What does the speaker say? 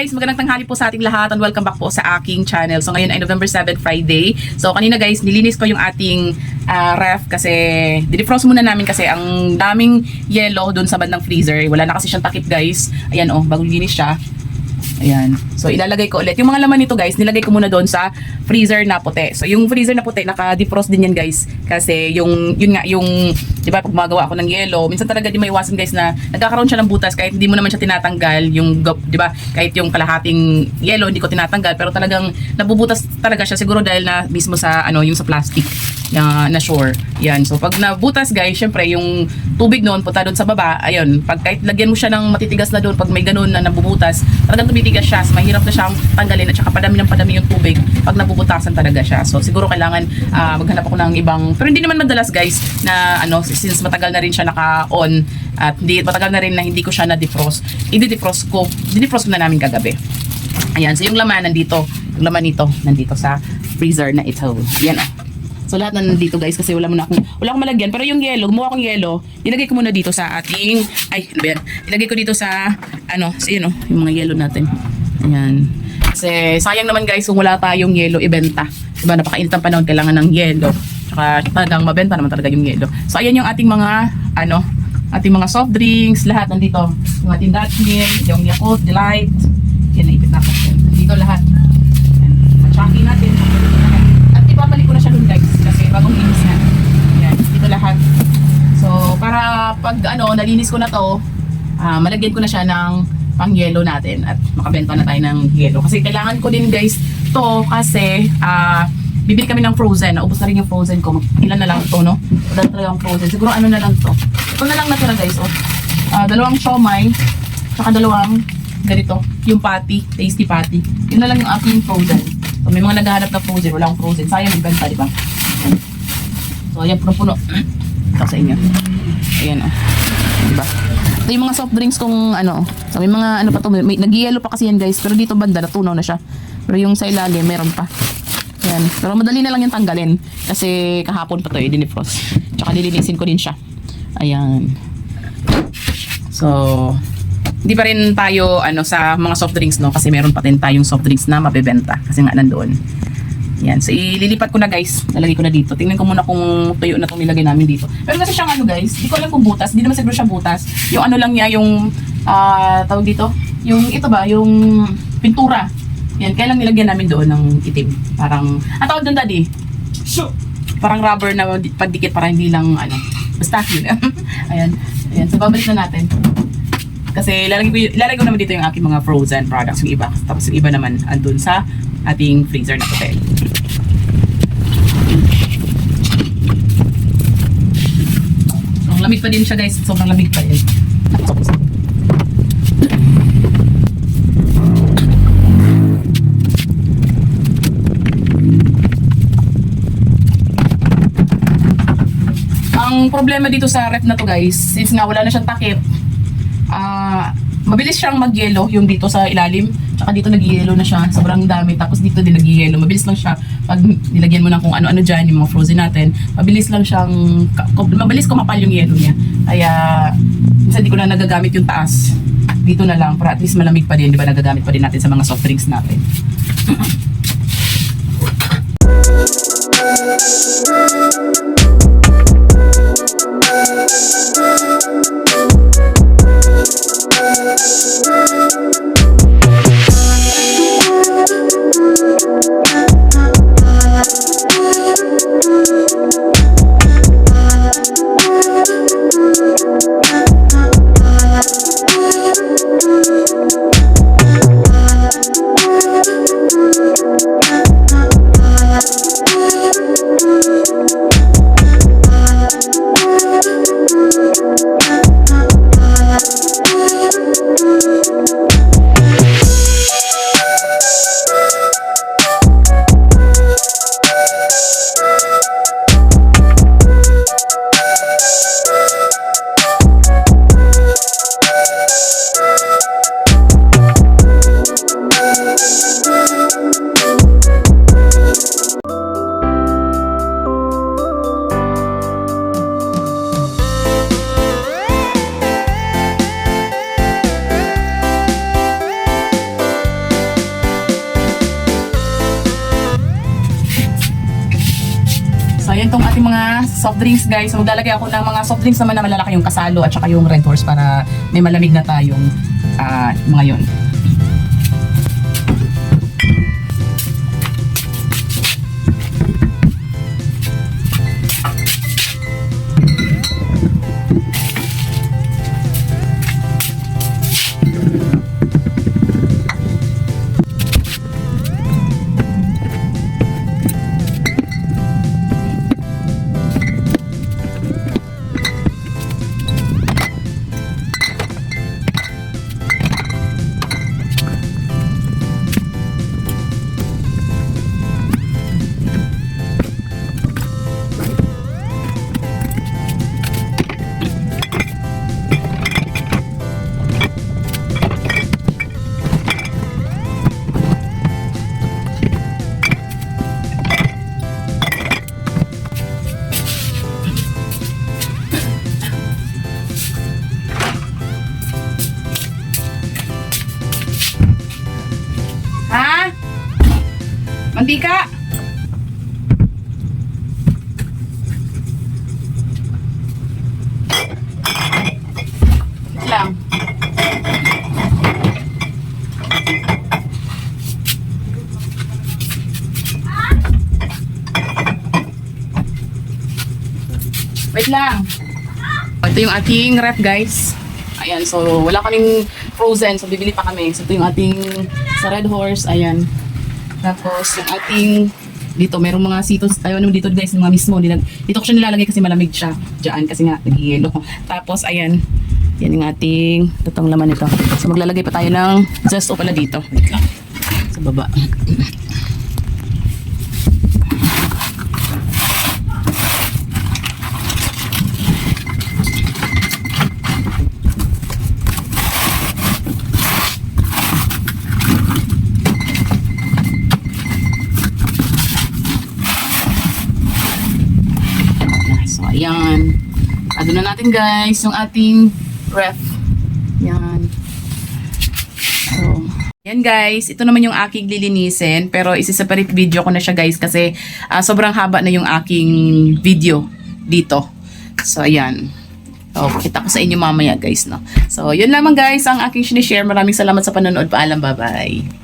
guys, magandang tanghali po sa ating lahat and welcome back po sa aking channel. So ngayon ay November 7, Friday. So kanina guys, nilinis ko yung ating ah, ref kasi dinefrost muna namin kasi ang daming yellow doon sa bandang freezer. Wala na kasi siyang takip guys. Ayan oh, bagong linis siya. Ayan. So, ilalagay ko ulit. Yung mga laman nito, guys, nilagay ko muna doon sa freezer na puti. So, yung freezer na puti, naka-defrost din yan, guys. Kasi, yung, yun nga, yung, di ba, pag gumagawa ako ng yellow, minsan talaga di maiwasan, guys, na nagkakaroon siya ng butas kahit hindi mo naman siya tinatanggal, yung, di ba, kahit yung kalahating yellow, hindi ko tinatanggal, pero talagang nabubutas talaga siya, siguro dahil na mismo sa, ano, yung sa plastic na, na sure. Yan. So, pag nabutas, guys, syempre, yung tubig noon, punta doon sa baba, ayun, pag kahit lagyan mo siya ng matitigas na doon, pag may ganun na nabubutas, talagang tumitigas siya, so, mahirap na siyang tanggalin at saka padami ng padami yung tubig pag nabubutasan talaga siya. So, siguro kailangan ah, maghanap ako ng ibang, pero hindi naman madalas, guys, na ano, since matagal na rin siya naka-on at hindi, matagal na rin na hindi ko siya na-defrost, i-defrost ko, dinefrost ko na namin kagabi. Ayan, so yung laman nandito, yung laman nito, nandito sa freezer na ito. Yan ah. So lahat na nandito guys kasi wala muna akong wala akong malagyan pero yung yellow, gumawa akong yellow, nilagay ko muna dito sa ating ay ano ba ko dito sa ano, sa yun oh, yung mga yellow natin. Ayan. Kasi sayang naman guys kung wala tayong yellow ibenta. Diba napakainit ang panahon kailangan ng yellow. Tsaka talagang mabenta naman talaga yung yellow. So ayan yung ating mga ano, ating mga soft drinks, lahat nandito. Yung ating Dutch Mill, yung Yakult, Delight. Yan, naipit na. Dito lahat. Yan. Machaki natin. At ibabalik ko na siya dun guys kasi bagong linis na. Yan, dito lahat. So, para pag ano, nalinis ko na to, ah, malagyan ko na siya ng pang yellow natin at makabenta na tayo ng yellow. Kasi kailangan ko din guys to kasi ah, bibili kami ng frozen. Naubos na rin yung frozen ko. Ilan na lang to, no? Wala talaga yung frozen. Siguro ano na lang to. Ito na lang natira guys, oh. Ah, dalawang siomay, tsaka dalawang ganito, yung patty, tasty patty. Yun na lang yung aking frozen. So, may mga naghahanap na frozen, wala akong frozen. Sayang yung benta, di ba? So, ayan, puno-puno. Ito sa inyo. Ayan, oh. Diba? Ito yung mga soft drinks kung ano. So, may mga ano pa to. May, nag-yellow pa kasi yan, guys. Pero dito banda, natunaw na siya. Pero yung sa ilalim, meron pa. Ayan. Pero madali na lang yung tanggalin. Kasi kahapon pa to, eh, dinifrost. Tsaka nilinisin ko din siya. Ayan. So, hindi pa rin tayo ano sa mga soft drinks no kasi meron pa rin tayong soft drinks na mabebenta kasi nga nandoon. Yan. So ililipat ko na guys. Lalagay ko na dito. Tingnan ko muna kung tuyo na itong nilagay namin dito. Pero kasi siyang ano guys, hindi ko alam kung butas. Hindi naman siguro siya butas. Yung ano lang niya, yung ah tawag dito, yung ito ba, yung pintura. Yan, kaya lang nilagyan namin doon ng itim. Parang, ang tawag doon daddy? Parang rubber na di- pagdikit para hindi lang ano. Basta yun. Ayan. Ayan. So babalik na natin. Kasi lalagay ko, lalagay ko naman dito yung aking mga frozen products, yung iba. Tapos yung iba naman andun sa ating freezer na puti. Ang lamig pa din siya guys. Sobrang lamig pa din. Ang problema dito sa ref na to guys, since nga wala na siyang takip, ah mabilis siyang mag-yellow yung dito sa ilalim. Tsaka dito nag-yellow na siya. Sobrang dami. Tapos dito din nag-yellow. Mabilis lang siya. Pag nilagyan mo na kung ano-ano dyan, yung mga frozen natin, mabilis lang siyang, mabilis kumapal yung yellow niya. Kaya, minsan di ko na nagagamit yung taas. Dito na lang, para at least malamig pa din. Di ba nagagamit pa din natin sa mga soft drinks natin. Thank Ayan tong ating mga soft drinks guys. So, maglalagay ako ng mga soft drinks naman na malalaki yung kasalo at saka yung red horse para may malamig na tayong uh, mga yun. Wait lang. Ito yung ating ref guys. Ayan, so wala kaming frozen, so bibili pa kami. So ito yung ating sa Red Horse, ayan. Tapos yung ating dito, merong mga sitos, naman dito guys, mga mismo. Nilag, dito ko siya nilalagay kasi malamig siya. Diyan, kasi nga, nag-yelo. Tapos, ayan, yan yung ating totoong laman nito. So maglalagay pa tayo ng zesto pala dito. Sa baba. So, ayan. Ado na natin guys, yung ating ref. Yan. So, yan guys, ito naman yung aking lilinisin. Pero isi-separate video ko na siya guys kasi ah, sobrang haba na yung aking video dito. So, ayan. So, kita ko sa inyo mamaya guys, no? So, yun lamang guys ang aking sinishare. Maraming salamat sa panonood. Paalam, bye-bye.